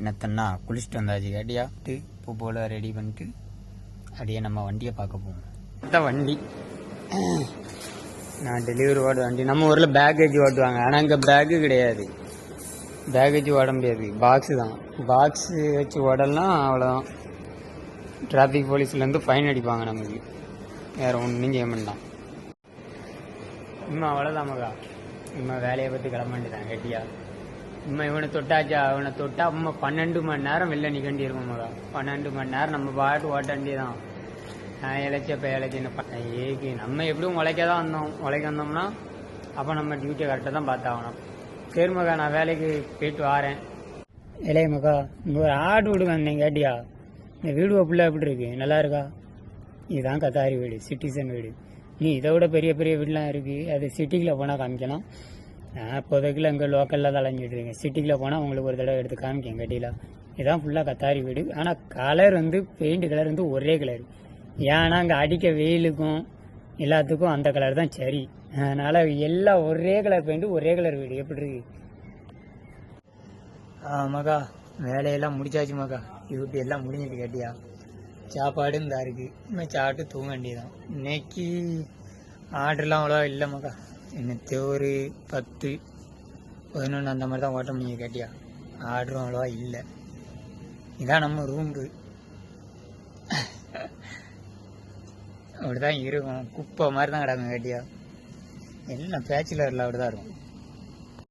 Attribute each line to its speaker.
Speaker 1: என்னத்தன்னா குளிச்சுட்டு வந்தாச்சு. கேட்டியா பூ போல ரெடி பண்ணிட்டு அப்படியே நம்ம வண்டியை பார்க்க போவோம். அதான் வண்டி. நான் டெலிவரி ஓட வண்டி. நம்ம ஊரில் பேக்கேஜ் ஓட்டுவாங்க. ஆனால் இங்கே பேக்கு கிடையாது. பேக்கேஜ் ஓட முடியாது. பாக்ஸு தான். பாக்ஸு வச்சு ஓடலாம் அவ்வளோதான் டிராஃபிக் போலீஸ்லேருந்து ஃபைன் அடிப்பாங்க நமக்கு. வேறு ஒன்றும் செய்ய மாட்டான். இன்னும் அவ்வளோதான் மகா. இன்னும் வேலையை பற்றி கிளம்ப வேண்டியதான் கட்டியா இம்மா இவனை தொட்டாச்சா? அவனை தொட்டா அம்மா பன்னெண்டு மணி நேரம் வெளில நிக்கண்டி இருக்கும் மகா. பன்னெண்டு மணி நேரம் நம்ம பாட்டு ஓட்ட வேண்டியதான் நான் இழைச்ச இப்போ இழைச்சின்னு ஏக்கு நம்ம எப்படியும் உழைக்க தான் வந்தோம். உழைக்க வந்தோம்னா அப்போ நம்ம டியூட்டியை கரெக்டாக தான் பார்த்தாகணும். சரி மகா நான் வேலைக்கு போயிட்டு வரேன். இளைய மகா இங்கே ஒரு ஆடு வீடு வந்தேன் கேட்டியா? இந்த வீடு ஃபுல்லாக எப்படி இருக்கு? நல்லா இருக்கா? இதுதான் கத்தாரி வீடு சிட்டிசன் வீடு. நீ இதை விட பெரிய பெரிய வீடுலாம் இருக்குது அது சிட்டிக்குள்ளே போனால் காமிக்கலாம். நான் இப்போதைக்குள்ள இங்கே லோக்கலில் தான் அலைஞ்சிட்ருக்கேன் சிட்டிக்குள்ளே போனால் உங்களுக்கு ஒரு தடவை எடுத்து காமிக்கேன் கட்டியில் இதான் ஃபுல்லாக கத்தாரி வீடு. ஆனால் கலர் வந்து பெயிண்ட் கலர் வந்து ஒரே கலர் ஏன்னா அங்கே அடிக்க வெயிலுக்கும் எல்லாத்துக்கும் அந்த கலர் தான் சரி. அதனால் எல்லாம் ஒரே கலர் பெயிண்ட்டு ஒரே கலர் வீடு. எப்படி இருக்கு? மகா வேலையெல்லாம் முடிச்சாச்சு மகா. டியூட்டி எல்லாம் முடிஞ்சிட்டு கேட்டியா? சாப்பாடு தான் இருக்குது இனிமேல் சாப்பிட்டு தூங்க வேண்டியதான் இன்னைக்கு ஆர்டர்லாம் அவ்வளோவா இல்லை மகா. இன்னைக்கு ஒரு பத்து பதினொன்று அந்த மாதிரி தான் ஓட்ட முடியும் கேட்டியா? ஆர்டரும் அவ்வளோவா இல்லை. இதான் நம்ம ரூம்பு. அப்படிதான் இருக்கும். குப்பை மாதிரி தான் கிடக்கும் கேட்டியா? எல்லாம் பேச்சுலரில் அப்படி தான் இருக்கும்.